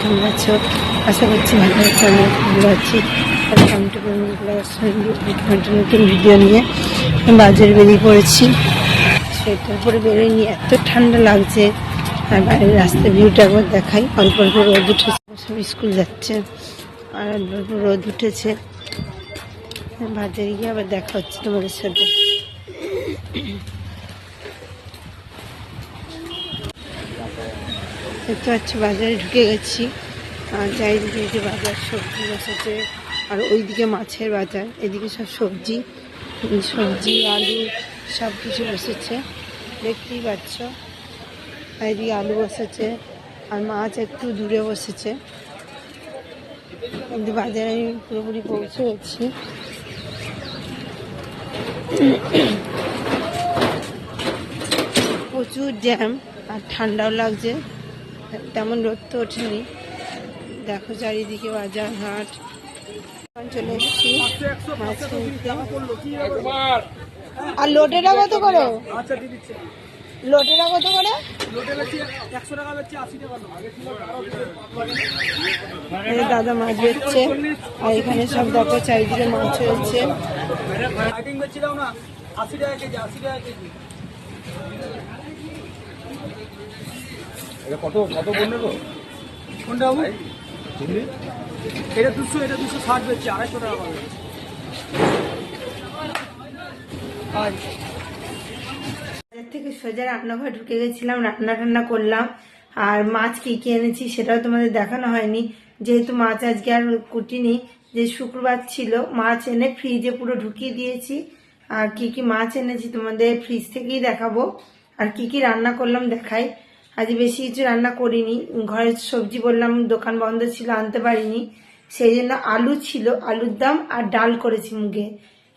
কেমন আছো? আশা করছি ভালো আছো আমি ভালো আছি। ওয়েলকাম নতুন ভিডিও নিয়ে বাজারে বেরিয়ে পড়েছি। সোয়েটার পরে বেরোয়নি, এত ঠান্ডা লাগছে। আর বাইরের রাস্তার ভিউটা একবার দেখাই। অল্প অল্প রোদ উঠেছে, সব স্কুল যাচ্ছে। আর অল্প অল্প রোদ উঠেছে। বাজারে গিয়ে আবার দেখা হচ্ছে তোমাদের সাথে। দেখতে পাচ্ছি বাজারে ঢুকে গেছি। আর চারিদিকে যে বাজার সবজি বসেছে আর ওইদিকে মাছের বাজার, এদিকে সব সবজি সবজি, আলু সব কিছু বসেছে। দেখতেই পাচ্ছ। আর এদিকে আলু বসেছে। আর মাছ একটু দূরে বসেছে। কিন্তু বাজারে আমি পুরোপুরি পৌঁছে গেছি। প্রচুর জ্যাম আর ঠান্ডাও লাগছে। তেমন রোদ তো ওঠেনি। দেখো চারিদিকে বাজার হাট। চলে এসেছি আর লোটেরা কত করে? লোটেরা কত করে? দাদা মাছ বেচছে, আর এখানে সব দেখো চারিদিকে মাছ না, আশি টাকা কেজি, আশি টাকা কেজি। এটা কত কত পনেরো কোনটা বাবু? এটা দুশো এটা দুশো ষাট বেচছি আড়াইশো টাকা পাবে থেকে সোজা রান্নাঘর ঢুকে গেছিলাম রান্না টান্না করলাম। আর মাছ কি কি এনেছি সেটাও তোমাদের দেখানো হয়নি। যেহেতু মাছ আজকে আর কুটিনি যে শুক্রবার ছিল মাছ এনে ফ্রিজে পুরো ঢুকিয়ে দিয়েছি। আর কি কি মাছ এনেছি তোমাদের ফ্রিজ থেকেই দেখাবো। আর কি কি রান্না করলাম দেখাই। আজ বেশি কিছু রান্না করিনি। ঘরের সবজি বললাম, দোকান বন্ধ ছিল, আনতে পারিনি। সেই জন্য আলু ছিল, আলুর দাম আর ডাল করেছি মুগে।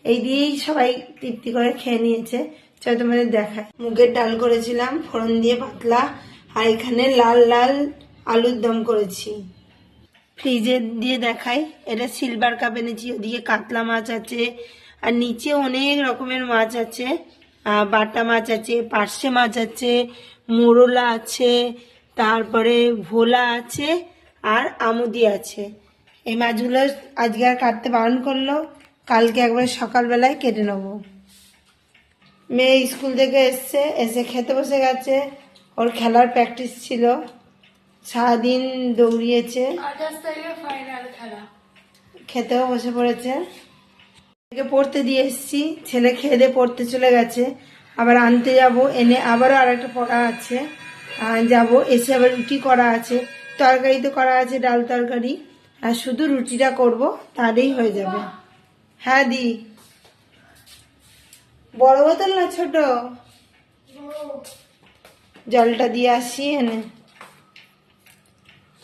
এই দিয়েই সবাই তৃপ্তি করে খেয়ে নিয়েছে। চলো তোমাদের দেখায় মুগের ডাল করেছিলাম, ফোড়ন দিয়ে পাতলা। আর এখানে লাল লাল আলুর দম করেছি। ফ্রিজে দিয়ে দেখাই। এটা সিলভার কাপ এনেছি। ওদিকে কাতলা মাছ আছে। আর নিচে অনেক রকমের মাছ আছে। বাটা মাছ আছে পার্শে মাছ আছে মোরলা আছে তারপরে ভোলা আছে আর আমুদি আছে। এই মাছগুলো আজকে আর কাটতে বারণ করল কালকে একবার সকালবেলায় কেটে নেব। মেয়ে স্কুল থেকে এসছে এসে খেতে বসে গেছে ওর খেলার প্র্যাকটিস ছিল সারাদিন দৌড়িয়েছে। খেতেও বসে পড়েছে। ছেলেকে পড়তে দিয়ে এসছি। ছেলে খেয়ে দিয়ে পড়তে চলে গেছে। আবার আনতে যাব, এনে আবারও আর একটা পড়া আছে। যাব, এসে আবার রুটি করা আছে। তরকারি তো করা আছে, ডাল তরকারি। আর শুধু রুটিটা করব তাহলেই হয়ে যাবে। হ্যাঁ দি। বড় বোতল না ছোট? জলটা দিয়ে আসি, এনে।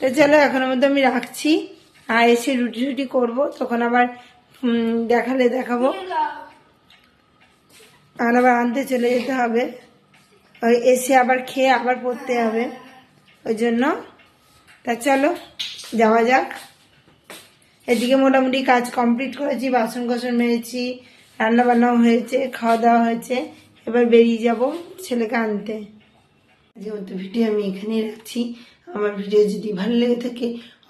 তো চলো, এখনের মধ্যে আমি রাখছি। আর এসে রুটি রুটি করব, তখন আবার দেখালে দেখাবো। আর আবার আনতে চলে যেতে হবে। ওই এসে আবার খেয়ে আবার পড়তে হবে। ওই জন্য। তা চলো, যাওয়া যাক। এদিকে মোটামুটি কাজ কমপ্লিট করেছি বাসন কোসন মেরেছি রান্না বান্নাও হয়েছে, খাওয়া দাওয়া হয়েছে। এবার বেরিয়ে যাব ছেলেকে আনতে। যেহেতু ভিডিও আমি এখানেই রাখছি। আমার ভিডিও যদি ভালো লেগে থাকে,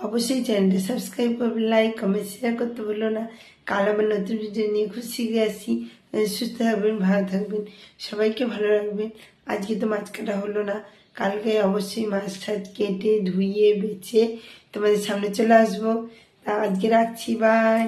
অবশ্যই চ্যানেলটা সাবস্ক্রাইব করবেন লাইক কমেন্ট শেয়ার করতে বলল না। কাল আবার নতুন ভিডিও নিয়ে খুব শীঘ্রই আসি সুস্থ থাকবেন, ভালো থাকবেন, সবাইকে ভালো রাখবেন। আজকে তো মাছ কাটা হলো না। কালকে অবশ্যই মাছ টাছ কেটে, ধুইয়ে, বেছে তোমাদের সামনে চলে আসব। তা আজকে রাখছি বাই